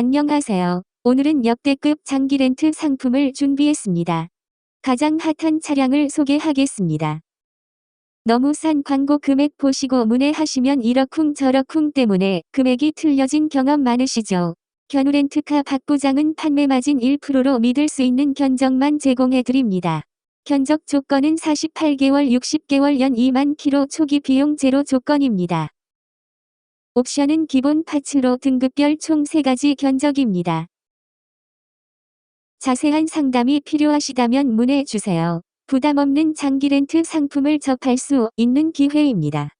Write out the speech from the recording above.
안녕하세요. 오늘은 역대급 장기 렌트 상품을 준비했습니다. 가장 핫한 차량을 소개하겠습니다. 너무 싼 광고 금액 보시고 문의하시면 이러쿵 저러쿵 때문에 금액이 틀려진 경험 많으시죠? 견우 렌트카 박 부장은 판매 마진 1%로 믿을 수 있는 견적만 제공해드립니다. 견적 조건은 48개월 60개월 연 2만 킬로 초기 비용 제로 조건입니다. 옵션은 기본 파츠로 등급별 총 3가지 견적입니다. 자세한 상담이 필요하시다면 문의주세요. 부담 없는 장기 렌트 상품을 접할 수 있는 기회입니다.